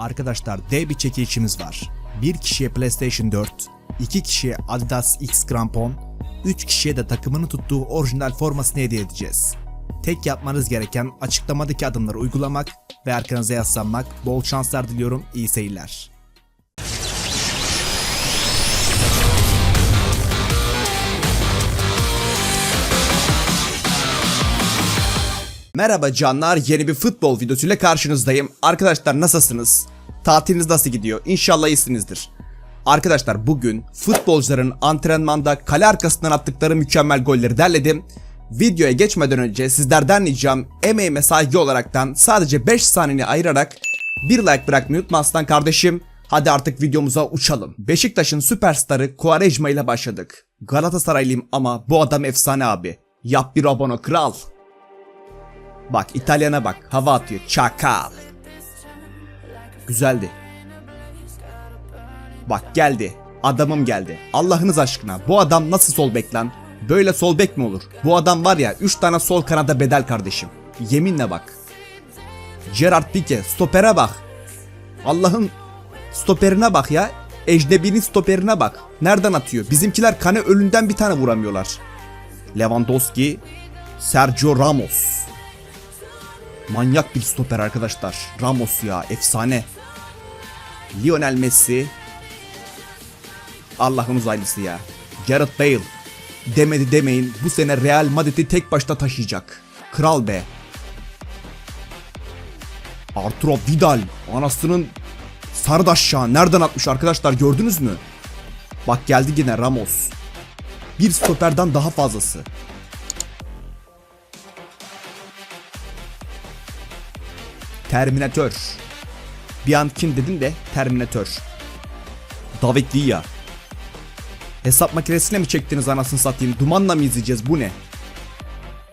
Arkadaşlar dev bir çekilişimiz var. Bir kişiye PlayStation 4, iki kişiye Adidas X krampon, 3 kişiye de takımını tuttuğu orijinal formasını hediye edeceğiz. Tek yapmanız gereken açıklamadaki adımları uygulamak ve arkanıza yaslanmak. Bol şanslar diliyorum, iyi seyirler. Merhaba canlar, yeni bir futbol videosuyla karşınızdayım. Arkadaşlar nasılsınız? Tatiliniz nasıl gidiyor? İnşallah iyisinizdir. Arkadaşlar bugün futbolcuların antrenmanda kale arkasından attıkları mükemmel golleri derledim. Videoya geçmeden önce sizlerden ricam emeğime saygı olaraktan sadece 5 saniye ayırarak bir like bırakmayı unutmazsan kardeşim. Hadi artık videomuza uçalım. Beşiktaş'ın süperstarı Quaresma ile başladık. Galatasaraylıyım ama bu adam efsane abi. Yap bir abono kral. Bak İtalyana bak hava atıyor çakal. Güzeldi. Bak geldi. Adamım geldi. Allah'ınız aşkına bu adam nasıl sol bek lan? Böyle sol bek mi olur? Bu adam var ya 3 tane sol kanada bedel kardeşim. Yeminle bak. Gerard Pique stopere bak. Allah'ın stoperine bak ya. Ecnebi'nin stoperine bak. Nereden atıyor? Bizimkiler kane ölünden bir tane vuramıyorlar. Lewandowski, Sergio Ramos. Manyak bir stoper arkadaşlar. Ramos ya efsane. Lionel Messi. Allah'ın uzaylısı ya. Gareth Bale. Demedi demeyin bu sene Real Madrid'i tek başta taşıyacak. Kral be. Arturo Vidal. Anasının sardaşşağı nereden atmış arkadaşlar gördünüz mü? Bak geldi yine Ramos. Bir stoperden daha fazlası. Terminator. Bir an kim dedim de Terminator. David Villa. Hesap makinesine mi çektiniz anasını satayım? Dumanla mı izleyeceğiz bu ne?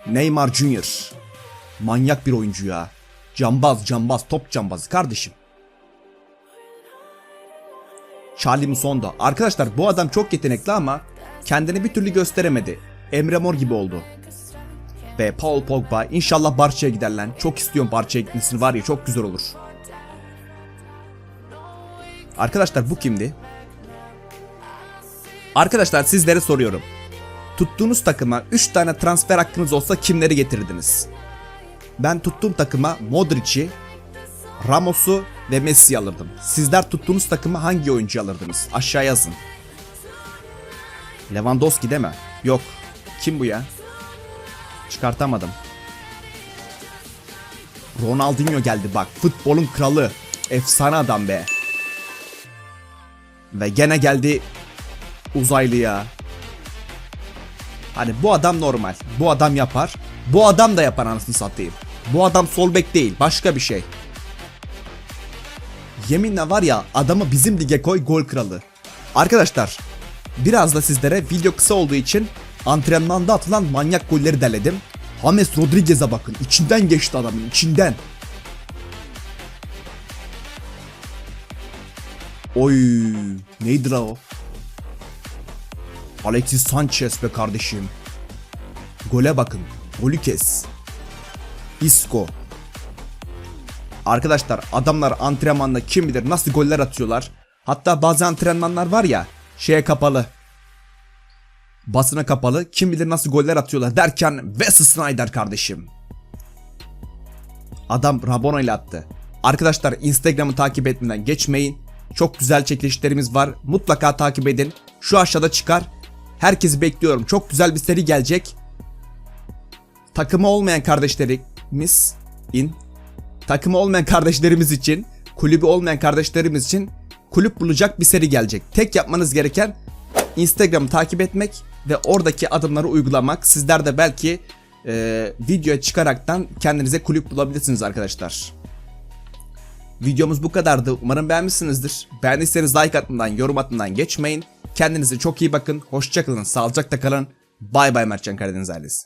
Neymar Jr. Manyak bir oyuncu ya. Cambaz cambaz top cambazı kardeşim. Charlie Musondo. Arkadaşlar bu adam çok yetenekli ama kendini bir türlü gösteremedi. Emre Mor gibi oldu. Ve Paul Pogba inşallah Barça'ya gider lan. Çok istiyorum Barça'ya gitmesini var ya çok güzel olur. Arkadaşlar bu kimdi? Arkadaşlar sizlere soruyorum. Tuttuğunuz takıma 3 tane transfer hakkınız olsa kimleri getirirdiniz? Ben tuttuğum takıma Modric'i, Ramos'u ve Messi'yi alırdım. Sizler tuttuğunuz takıma hangi oyuncu alırdınız? Aşağı yazın. Lewandowski deme. Yok. Kim bu ya? Çıkartamadım. Ronaldinho geldi bak. Futbolun kralı. Efsane adam be. Ve gene geldi uzaylı ya. Hani bu adam normal. Bu adam yapar. Bu adam da yapar anasını satayım. Bu adam sol bek değil. Başka bir şey. Yeminle var ya adamı bizim lige koy gol kralı. Arkadaşlar biraz da sizlere video kısa olduğu için antrenmanda atılan manyak golleri derledim. James Rodriguez'e bakın. içinden geçti adamın içinden. Oy neydi o? Alexis Sanchez be kardeşim. Gole bakın. Golü kes. Isco. Arkadaşlar adamlar antrenmanda kim bilir nasıl goller atıyorlar. Hatta bazı antrenmanlar var ya şeye kapalı. Basına kapalı kim bilir nasıl goller atıyorlar derken Wesley Snyder kardeşim. Adam Rabona ile attı. Arkadaşlar Instagram'ı takip etmeden geçmeyin. Çok güzel çekilişlerimiz var. Mutlaka takip edin. Şu aşağıda çıkar. Herkesi bekliyorum. Çok güzel bir seri gelecek. Takımı olmayan kardeşlerimiz in takımı olmayan kardeşlerimiz için, kulübü olmayan kardeşlerimiz için kulüp bulacak bir seri gelecek. Tek yapmanız gereken Instagram'ı takip etmek ve oradaki adımları uygulamak. Sizler de belki e, videoya çıkaraktan kendinize kulüp bulabilirsiniz arkadaşlar. Videomuz bu kadardı. Umarım beğenmişsinizdir. Beğendiyseniz like atmadan, yorum atmadan geçmeyin. Kendinize çok iyi bakın. Hoşçakalın. Sağlıcakla kalın. Bay bay Mertcan Karadeniz ailesi.